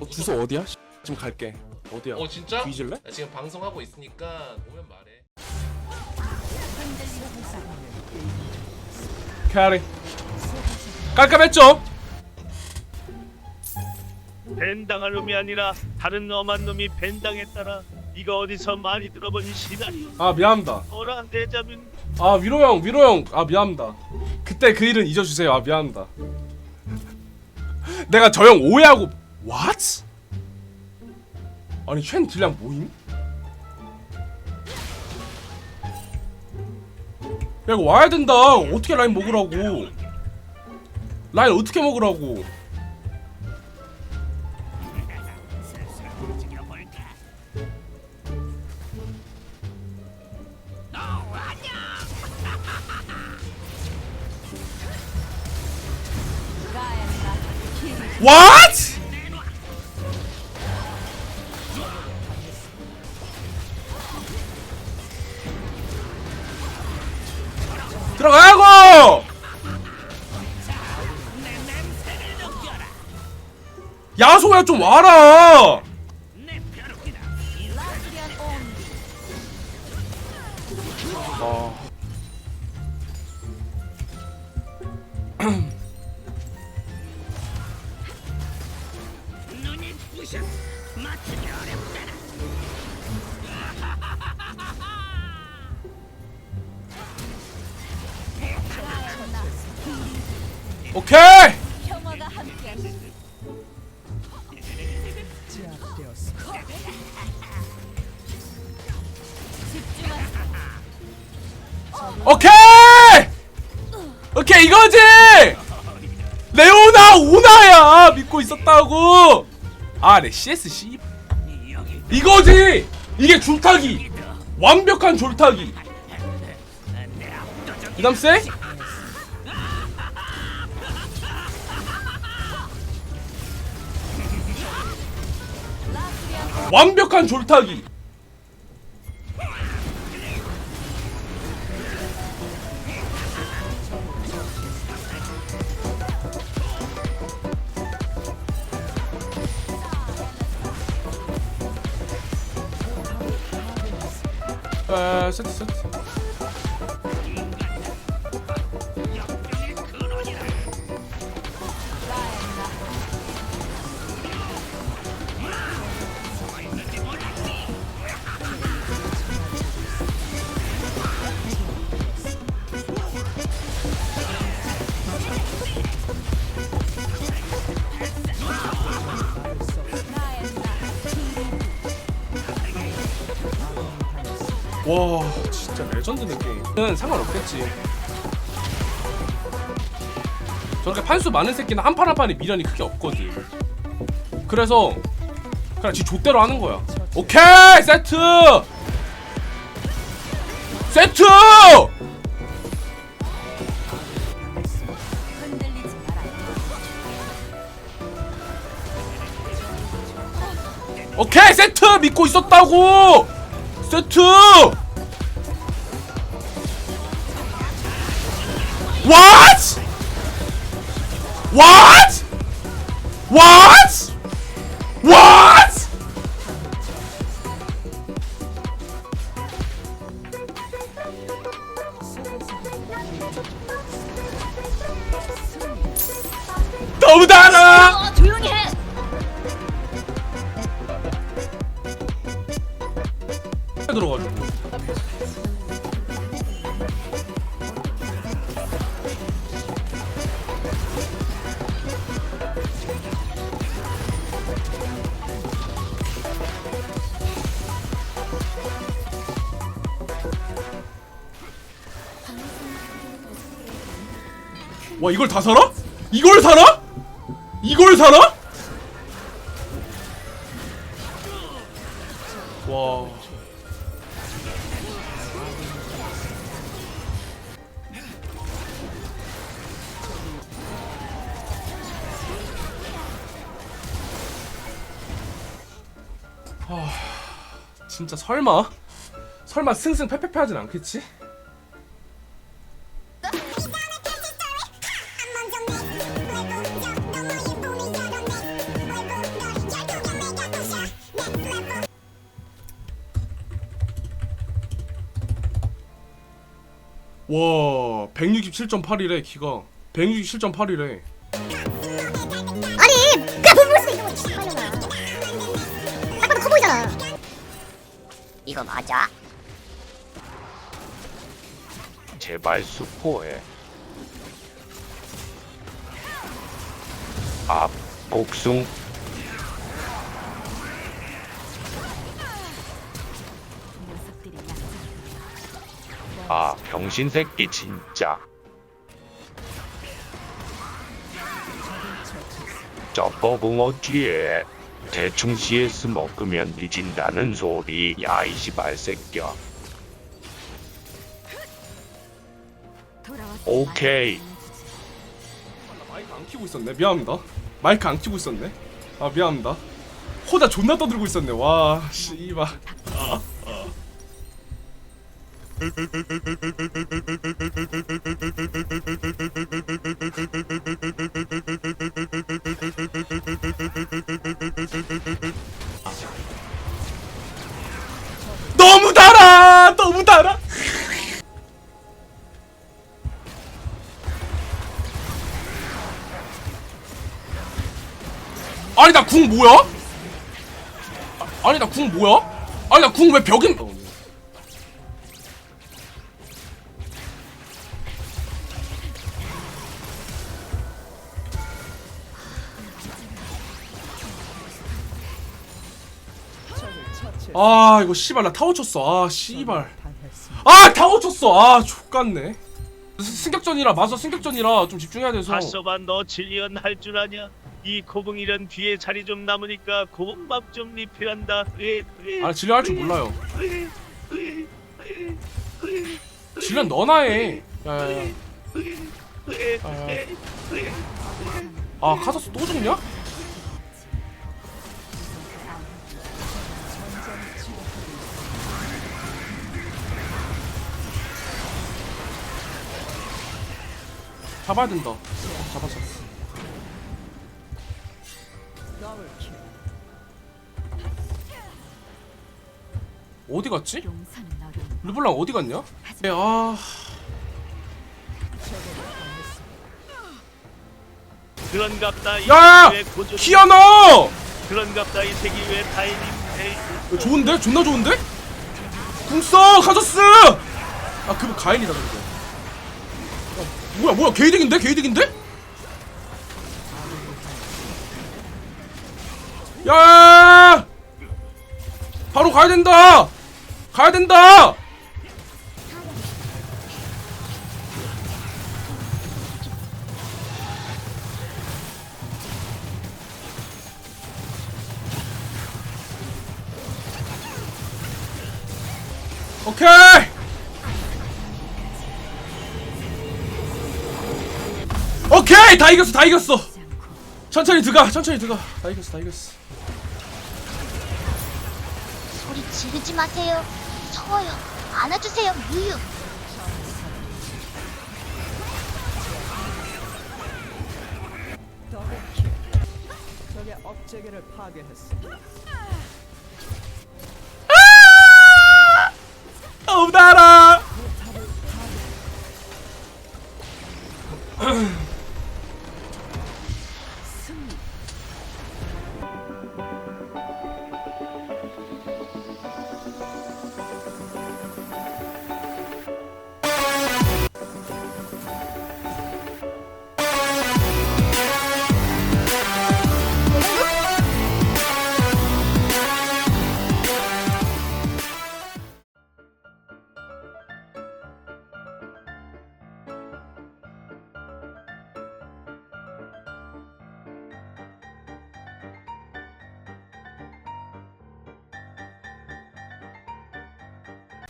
어, 주소 어디야? 씨, 지금 갈게. 어디야? 어 진짜? 뒤질래? 나 지금 방송하고 있으니까 오면 말해. 캐리. 깔끔했죠? 벤당할 놈이 아니라 다른 엄한 놈이 벤당했다라 이거 어디서 많이 들어본 시나리오 아 미안합니다. 어란 대자민 아 위로 형, 위로 형. 아 미안합니다. 그때 그 일은 잊어주세요. 아 미안합니다. 내가 저 형 오해하고 what? 아니 쉔 딜량 뭐임? 야 이거 와야 된다. 어떻게 라인 먹으라고? 라인 어떻게 먹으라고? What? 야소야 좀 와라! 아. 오케이! 오케이 이거지! 레오나 오나야 믿고 있었다고! 아내 CS C 이거지! 이게 줄타기! 완벽한 줄타기! 이담 쎄? 완벽한 줄타기! 에 세트 세트 와 진짜 레전드는 게임은 상관없겠지. 저렇게 판수 많은 새끼는 한 판 한 판에 미련이 크게 없거든. 그래서 그냥 지 좆대로 하는 거야. 오케이 세트! 세트. 오케이 세트! 믿고 있었다고 세트 What? What? What? What? 너무 달아! 와 이걸 다 살아? 이걸 살아? 이걸 살아? 와 진짜 설마? 설마 승승 패패패 하진 않겠지? 와 167.8이래 키가 167.8이래 아니 그냥 돈벌 수도 있는 거지 딱 봐도 커 보이잖아 이거 맞아? 제발 수포해. 아, 복숭. 아, 병신 새끼 진짜. 저거 붕어 뒤에 대충 CS 먹으면 뒤진다는 소리. 야, 이 씨발 새끼야. 오케이. 마이크 안 키고 있었네 미안합니다 마이크 안 키고 있었네 아 미안합니다 호다 존나 떠들고 있었네 와 씨발 너무 달아 너무 달아 아니 나 궁 뭐야? 아, 아니 나 궁 뭐야? 아니 나 궁 왜 벽인? 아 이거 씨발 나 타워 쳤어. 아 씨발. 아 타워 쳤어. 아 족같네. 승격전이라 맞아 승격전이라 좀 집중해야 돼서. 아서봐 너 질리언 할 줄 아냐? 이 고봉이란 뒤에 자리 좀 남으니까 고봉밥 좀 리필한다. 으에, 으에, 아 진료 할줄 몰라요. 으에, 으에, 으에, 진료 너나 해. 야야야. 으에, 아, 으에, 으에. 아 카사스 또 죽냐? 잡아야 된다 잡았어 어디 갔지? 르블랑 어디 갔냐? 네, 아 그런갑다 이 야! 고조 키아나! 그런갑다 이 새끼 왜 다이닝 에이 좋은데? 존나 좋은데? 궁써 카저스! 아 그거 가인이다 야, 뭐야 뭐야 게이득인데? 게이득인데? 야! 바로 가야 된다! 가야 된다! 오케이! 오케이! 다 이겼어, 다 이겼어! 천천히 들어가, 천천히 들어가. 다 이겼어, 다 이겼어. 소리 지르지 마세요 서워요 안아주세요 유유 적의 업체계를 파괴했어. 너무 달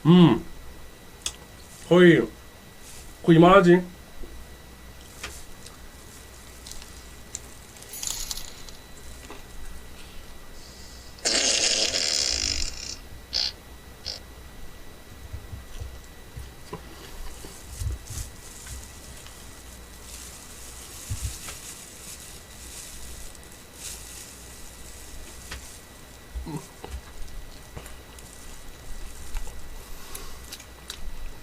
음. 거의 거의 이만하지.